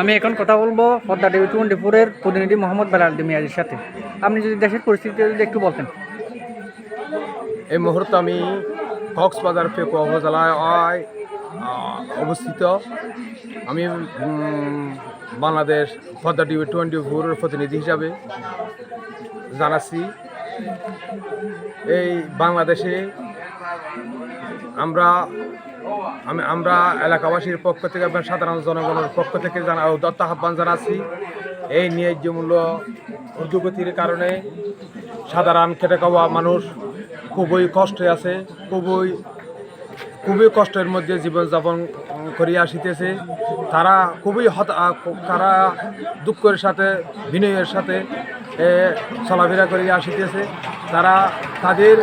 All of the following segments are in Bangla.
আমি এখন কথা বলব পদ্মা টিভি টোয়েন্টি ফোরের প্রতিনিধি মোহাম্মদ বেলাল মিয়াজের সাথে। আপনি যদি দেশের পরিস্থিতি যদি একটু বলতেন। এই মুহূর্তে আমি কক্সবাজার ফেকুয়া উপজেলায় অবস্থিত। আমি বাংলাদেশ পদ্মা টিভি টোয়েন্টি ফোরের প্রতিনিধি হিসাবে জানাচ্ছি। এই বাংলাদেশে আমরা, আমি, আমরা এলাকাবাসীর পক্ষ থেকে এবং সাধারণ জনগণের পক্ষ থেকে জানা দত্ত আহ্বান জানাচ্ছি। এই ন্যায্য মূল্য কারণে সাধারণ খেটে খাওয়া মানুষ খুবই কষ্টে আছে, খুবই খুবই কষ্টের মধ্যে জীবনযাপন করিয়া আসিতেছে। তারা খুবই হত তারা দুঃখের সাথে, বিনয়ের সাথে চলাফেরা করিয়া আসিতেছে। তারা তাদের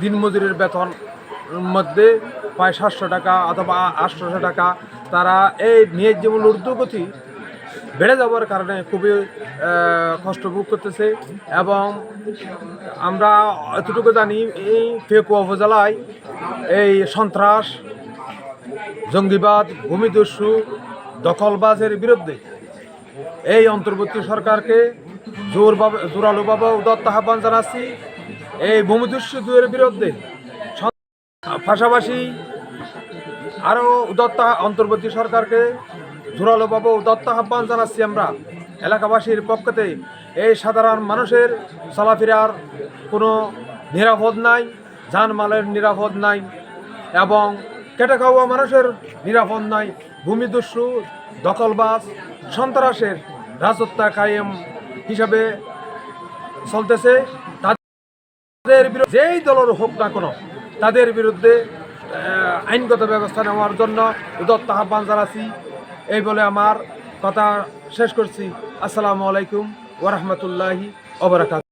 দিনমজুরির বেতন মধ্যে প্রায় সাতশো টাকা অথবা আটশোশো টাকা। তারা এই ন্যায্য মূল্য ঊর্ধ্বগতি বেড়ে যাওয়ার কারণে খুবই কষ্ট ভোগ করতেছে এবং আমরা এতটুকু জানি, এই ফেকুয়া উপজেলায় এই সন্ত্রাস, জঙ্গিবাদ, ভূমিদস্যু, দখলবাজের বিরুদ্ধে এই অন্তর্বর্তী সরকারকে জোরভাবে জোরালোভাবে উদত্ত আহ্বান জানাচ্ছি। এই ভূমিদস্যুদের বিরুদ্ধে পাশাপাশি আরও উদত্ত অন্তর্বর্তী সরকারকে জোরালোভাবে উদত্ত আহ্বান জানাচ্ছি আমরা। এলাকাবাসীর পক্ষতে এই সাধারণ মানুষের চলাফেরার কোনো নিরাপদ নাই, যানমালের নিরাপদ নাই এবং কেটে খাওয়া মানুষের নিরাপদ নাই। ভূমিদস্যু, দখলবাজ, সন্ত্রাসের রাজত্ব কায়েম হিসাবে চলতেছে। যেই দলের হোক না কোনো, তাদের বিরুদ্ধে আইনগত ব্যবস্থা নেওয়ার জন্য দত্ত আহ্বান জানাচ্ছি। এই বলে আমার কথা শেষ করছি। আসসালামু আলাইকুম ওরহমতুল্লাহি ওবরাকাত